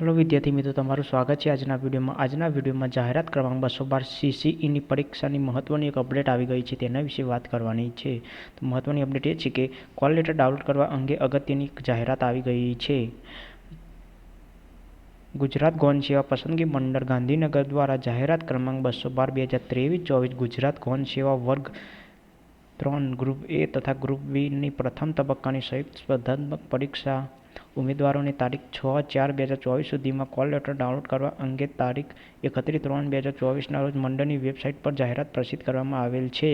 હાલો વિદ્યાર્થી મિત્રો, તમારું સ્વાગત છે આજના વિડીયોમાં. આજના વિડીયોમાં જાહેરાત ક્રમાંક બસો બાર સીસીઈની પરીક્ષાની મહત્ત્વની એક અપડેટ આવી ગઈ છે, તેના વિશે વાત કરવાની છે. તો મહત્ત્વની અપડેટ એ છે કે કોલ લેટર ડાઉનલોડ કરવા અંગે અગત્યની જાહેરાત આવી ગઈ છે. ગુજરાત ગૌણ સેવા પસંદગી મંડળ ગાંધીનગર દ્વારા જાહેરાત ક્રમાંક બસો બાર બે હજાર ત્રેવીસ ચોવીસ ગુજરાત ગૌણ સેવા વર્ગ ત્રણ ગ્રુપ એ તથા ગ્રુપ બીની પ્રથમ તબક્કાની સંયુક્ત સ્પર્ધાત્મક પરીક્ષા ઉમેદવારોને તારીખ છ ચાર બે હજાર ચોવીસ સુધીમાં કોલ લેટર ડાઉનલોડ કરવા અંગે તારીખ એકત્રીસ ત્રણ બે હજાર ચોવીસના રોજ મંડળની વેબસાઇટ પર જાહેરાત પ્રસિદ્ધ કરવામાં આવેલ છે.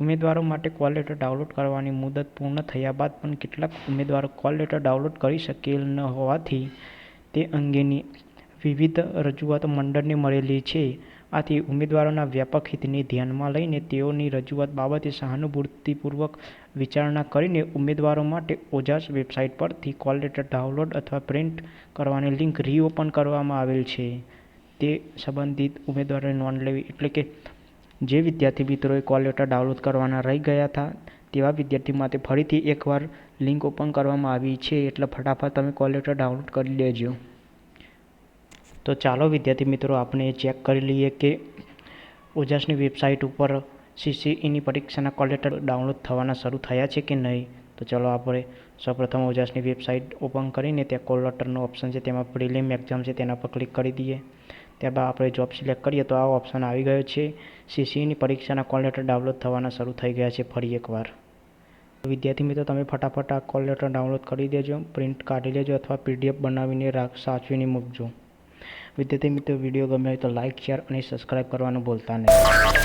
ઉમેદવારો માટે કોલ લેટર ડાઉનલોડ કરવાની મુદત પૂર્ણ થયા બાદ પણ કેટલાક ઉમેદવારો કોલ લેટર ડાઉનલોડ કરી શકેલ ન હોવાથી તે અંગેની વિવિધ રજૂઆતો મંડળને મળેલી છે. આથી ઉમેદવારોના વ્યાપક હિતને ધ્યાનમાં લઈને તેઓની રજૂઆત બાબતે સહાનુભૂતિપૂર્વક વિચારણા કરીને ઉમેદવારો માટે ઓજાસ વેબસાઇટ પરથી કોલ લેટર ડાઉનલોડ અથવા પ્રિન્ટ કરવાની લિંક રીઓપન કરવામાં આવેલ છે. તે સંબંધિત ઉમેદવારોએ નોંધ લેવી એટલે કે જે વિદ્યાર્થી મિત્રોએ કોલ લેટર ડાઉનલોડ કરવાના રહી ગયા હતા તેવા વિદ્યાર્થી માટે ફરીથી એકવાર લિંક ઓપન કરવામાં આવી છે એટલે ફટાફટ તમે કોલ લેટર ડાઉનલોડ કરી લેજો. તો ચાલો વિદ્યાર્થી મિત્રો, આપણે ચેક કરી લઈએ કે ઓજાસની વેબસાઇટ ઉપર સીસીઈની પરીક્ષાના કોલ લેટર ડાઉનલોડ થવાના શરૂ થયા છે કે નહીં? તો ચલો આપણે સૌપ્રથમ ઓજાસની વેબસાઇટ ઓપન કરીને ત્યાં કોલ લેટરનો ઓપ્શન છે, તેમાં પ્રિલિમ એક્ઝામ છે, તેના પર ક્લિક કરી દઈએ. ત્યારબાદ આપણે જોબ સિલેક્ટ કરીએ, તો આ ઓપ્શન આવી ગયો છે. સીસીઈની પરીક્ષાના કોલ લેટર ડાઉનલોડ થવાના શરૂ થઈ ગયા છે ફરી એકવાર. વિદ્યાર્થી મિત્રો, તમે ફટાફટ આ કોલ લેટર ડાઉનલોડ કરી દેજો પ્રિન્ટ કાઢી લેજો અથવા પીડીએફ બનાવીને રાખ સાચવીને મૂકજો. વિદ્યાર્થી મિત્રો વીડિયો ગમે હોય તો લાઇક શેર અને સબસ્ક્રાઈબ કરવાનું ભૂલતા નહીં.